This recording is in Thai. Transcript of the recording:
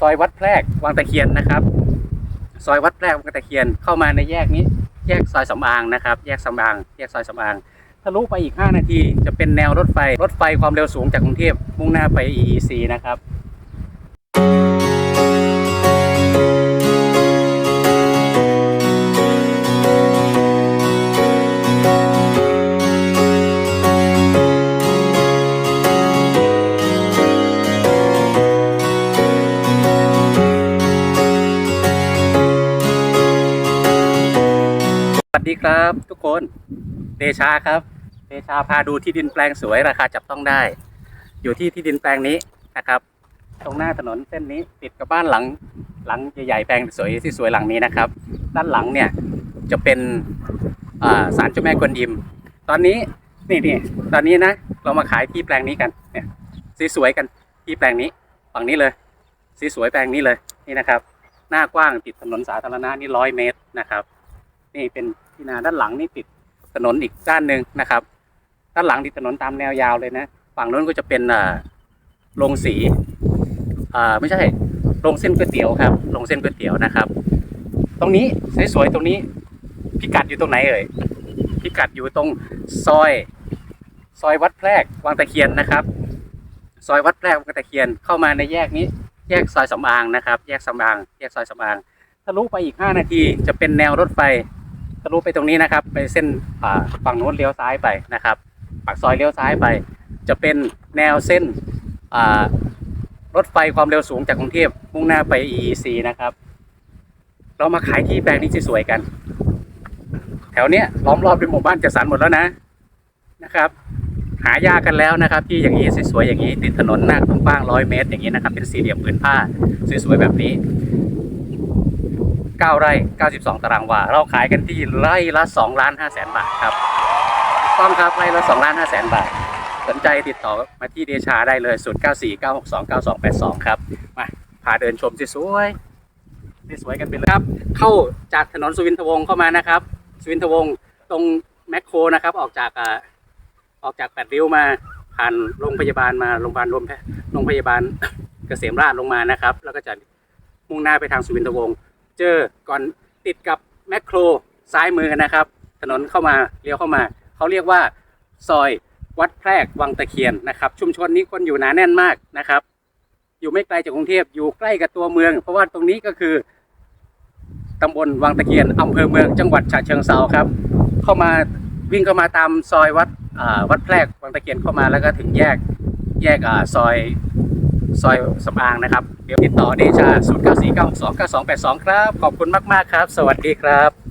ซอยวัดแพรกวังตะเคียนนะครับ ซอยวัดแพรกวังตะเคียนเข้ามาในแยกนี้ แยกซอยสำอางนะครับ แยกสำอาง แยกซอยสำอางทะลุไปอีก 5 นาที จะเป็นแนวรถไฟ รถไฟความเร็วสูงจากกรุงเทพมุ่งหน้าไป EEC นะครับ ดีครับทุกคนเดชาครับเดชาพาดูที่ดินแปลงสวยราคาจับต้องได้ อยู่ที่ที่ดินแปลงนี้นะครับ ตรงหน้าถนนเส้นนี้ติดกับบ้านหลังหลังใหญ่ๆแปลงสวยที่สวยหลังนี้นะครับ ด้านหลังเนี่ยจะเป็นอ่าศาลเจ้าแม่กวนอิม ตอนนี้นี่นี่ตอนนี้นะเรามาขายที่แปลงนี้กันเนี่ยสวยๆกันที่แปลงนี้ฝั่งนี้เลยสวยๆแปลงนี้เลยนี่นะครับ หน้ากว้างติดถนนสาธารณะนี่ร้อยเมตรนะครับ นี่เป็น ที่นาด้านหลังนี่ติดถนนอีกด้านหนึ่งนะครับ ด้านหลังติดถนนตามแนวยาวเลยนะ ฝั่งนู้นก็จะเป็นอ่าโรงสีอ่าไม่ใช่โรงเส้นก๋วยเตี๋ยวครับโรงเส้นก๋วยเตี๋ยวนะครับ ตรงนี้สวยๆตรงนี้พิกัดอยู่ตรงไหนเอ่ยพิกัดอยู่ตรงซอย ซอยวัดแพรกวังตะเคียนนะครับ ซอยวัดแพรกวังตะเคียนเข้ามาในแยกนี้ แยกซอยสำอางนะครับ แยกสำอาง แยกซอยสำอางทะลุไปอีก 5 นาทีจะเป็นแนวรถไฟ ทะลุไปตรงนี้นะครับ ไปเส้นฝั่งโน้นเลี้ยวซ้ายไปนะครับปากซอยเลี้ยวซ้ายไป จะเป็นแนวเส้นรถไฟความเร็วสูงจากกรุงเทพมุ่งหน้าไป EEC นะครับ เรามาขายที่แปลงนี้สวยๆกัน แถวเนี้ยล้อมรอบด้วยหมู่บ้านจัดสรรหมดแล้วนะนะครับ หายากกันแล้วนะครับ ที่อย่างนี้สวยๆอย่างนี้ติดถนนหน้ากว้างร้อยเมตร อย่างนี้นะครับ เป็นสี่เหลี่ยมผืนผ้าสวยๆแบบนี้ 9 ไร่ 92 ตารางวา เราขายกันที่ไร่ละ2ล้าน5แสนบาทครับต้องครับไร่ละ2ล้าน5แสนบาท สนใจติดต่อมาที่เดชาได้เลย 0 9 4 9 6 2 9 2 8 2 ครับ มาพาเดินชมสวยๆสวยกันไปเลยครับ เข้าจากถนนสุวินทวงศ์เข้ามานะครับ สุวินทวงศ์ตรงแมคโครนะครับ ออกจากอออกจากแปดริ้วมาผ่านโรงพยาบาลมาโรงพยาบาลรวมแพทย์โรงพยาบาลเกษมราชลงมานะครับ แล้วก็จะมุ่งหน้าไปทางสุวินทวงศ์ เจอก่อนติดกับแมคโครซ้ายมือนะครับ ถนนเข้ามาเลี้ยวเข้ามา เขาเรียกว่าซอยวัดแพรกวังตะเคียนนะครับ ชุมชนนี้คนอยู่หนาแน่นมากนะครับ อยู่ไม่ไกลจากกรุงเทพอยู่ใกล้กับตัวเมือง เพราะว่าตรงนี้ก็คือตำบลวังตะเคียนอำเภอเมืองจังหวัดฉะเชิงเทราครับ เข้ามาวิ่งเข้ามาตามซอยวัดวัดแพรกวังตะเคียนเข้ามาแล้วก็ถึงแยกแยกอ่าซอย ซอยสำอางนะครับ เดี๋ยวติดต่อเดชา 0 9 4 9 6 2 9 2 8 2 ครับ ขอบคุณมาก ๆ ครับ สวัสดีครับ